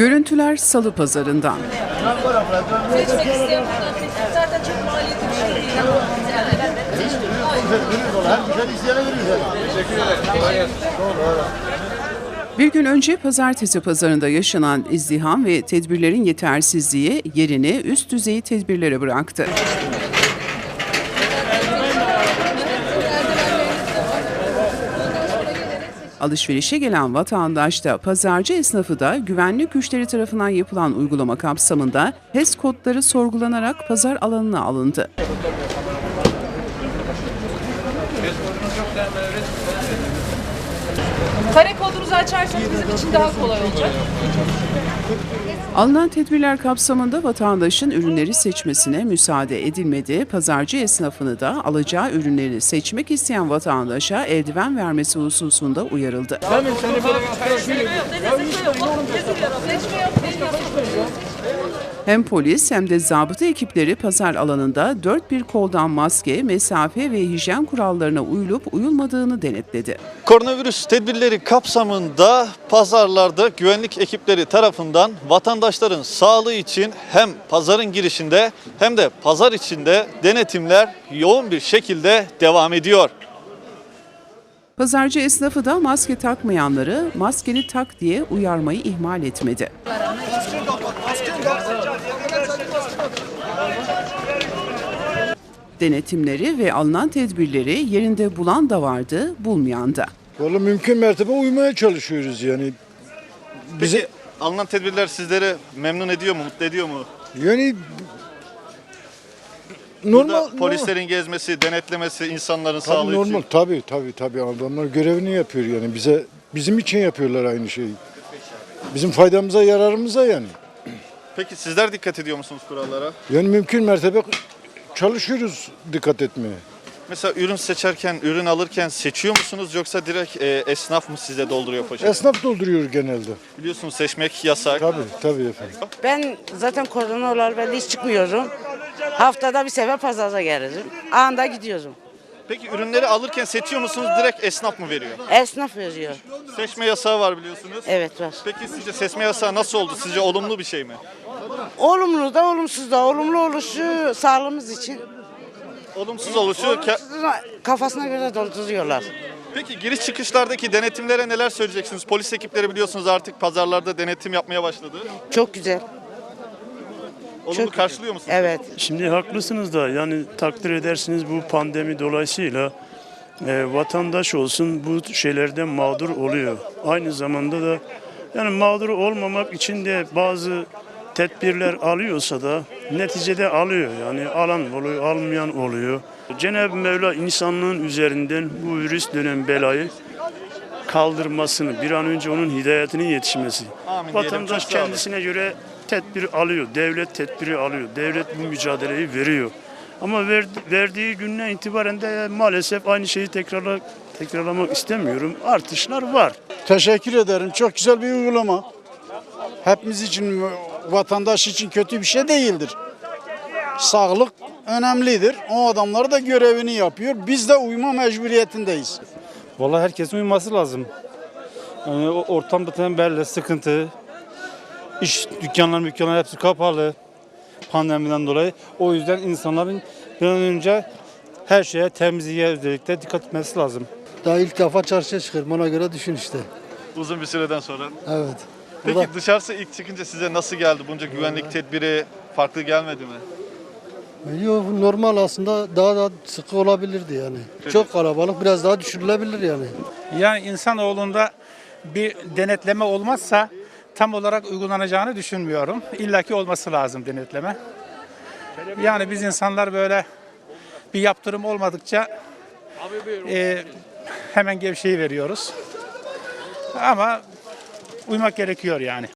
Görüntüler Salı Pazarından. Bir gün önce pazartesi pazarında yaşanan izdiham ve tedbirlerin yetersizliği yerini üst düzey tedbirlere bıraktı. Alışverişe gelen vatandaş da pazarcı esnafı da güvenlik güçleri tarafından yapılan uygulama kapsamında HES kodları sorgulanarak pazar alanına alındı. Kare kodunuzu açarsanız bizim için daha kolay olacak. Alınan tedbirler kapsamında vatandaşın ürünleri seçmesine müsaade edilmedi. Pazarcı esnafını da alacağı ürünleri seçmek isteyen vatandaşa eldiven vermesi hususunda uyarıldı. Hem polis hem de zabıta ekipleri pazar alanında dört bir koldan maske, mesafe ve hijyen kurallarına uyulup uyulmadığını denetledi. Koronavirüs tedbirleri kapsamında pazarlarda güvenlik ekipleri tarafından vatandaşların sağlığı için hem pazarın girişinde hem de pazar içinde denetimler yoğun bir şekilde devam ediyor. Pazarcı esnafı da maske takmayanları maskeni tak diye uyarmayı ihmal etmedi. Denetimleri ve alınan tedbirleri yerinde bulan da vardı, bulmayan da. Valla mümkün mertebe uymaya çalışıyoruz yani. Bize Peki alınan tedbirler sizleri memnun ediyor mu, mutlu ediyor mu? yani Burada normal polislerin gezmesi, denetlemesi, insanların normal, sağlığı tabii normal için. tabii tabii tabii adamlar görevini yapıyor yani bize bizim için yapıyorlar aynı şeyi. Bizim faydamıza yararımıza yani. Peki sizler dikkat ediyor musunuz kurallara? Yani mümkün mertebe çalışıyoruz dikkat etmeye. Mesela ürün seçerken, ürün alırken seçiyor musunuz yoksa direkt e, esnaf mı size dolduruyor poşeti? Esnaf dolduruyor genelde. Biliyorsunuz seçmek yasak. Tabii tabii efendim. Ben zaten korona olarak ben hiç çıkmıyorum. Haftada bir sefer pazara gelirim. Anda gidiyorum. Peki ürünleri alırken seçiyor musunuz direkt esnaf mı veriyor? Esnaf veriyor. Seçme yasağı var biliyorsunuz. Evet var. Peki sizce seçme yasağı nasıl oldu? Sizce olumlu bir şey mi? Olumlu da olumsuz da. Olumlu oluşu sağlığımız için. Olumsuz oluşu. ke- Olumsuz da kafasına göre dolduruyorlar. Peki giriş çıkışlardaki denetimlere neler söyleyeceksiniz? Polis ekipleri biliyorsunuz artık pazarlarda denetim yapmaya başladı. Çok güzel. Olumlu Çok- karşılıyor musunuz? Evet. Şimdi haklısınız da yani takdir edersiniz bu pandemi dolayısıyla e, vatandaş olsun bu şeylerden mağdur oluyor. Aynı zamanda da yani mağdur olmamak için de bazı tedbirler alıyorsa da neticede alıyor. Yani alan oluyor, almayan oluyor. Cenab-ı Mevla insanlığın üzerinden bu virüs denen belayı kaldırmasını, bir an önce onun hidayetine yetişmesi. Amin Vatandaş kendisine göre tedbir alıyor, devlet tedbiri alıyor, devlet bu mücadeleyi veriyor. Ama ver- verdiği günden itibaren de maalesef aynı şeyi tekrarla, tekrarlamak istemiyorum. Artışlar var. Teşekkür ederim. Çok güzel bir uygulama. Hepimiz için, vatandaş için kötü bir şey değildir. Sağlık önemlidir. O adamlar da görevini yapıyor. Biz de uyma mecburiyetindeyiz. Vallahi herkesin uyması lazım. Yani o ortam zaten belli, sıkıntı. İş dükkanlar, dükkanlar hepsi kapalı pandemiden dolayı. O yüzden insanların bir an önce her şeye temizliğe özellikle dikkat etmesi lazım. Daha ilk defa çarşıya çıkıyorum ona göre düşün işte. Uzun bir süreden sonra. Evet. Peki dışarısı ilk çıkınca size nasıl geldi? Bunca güvenlik tedbiri farklı gelmedi mi? Yok normal aslında daha da sıkı olabilirdi yani. Çok kalabalık biraz daha düşürülebilir yani. Yani insanoğlunda bir denetleme olmazsa tam olarak uygulanacağını düşünmüyorum. İlla ki olması lazım denetleme. Yani biz insanlar böyle bir yaptırım olmadıkça e, hemen gevşeyi veriyoruz. Ama uymak gerekiyor yani.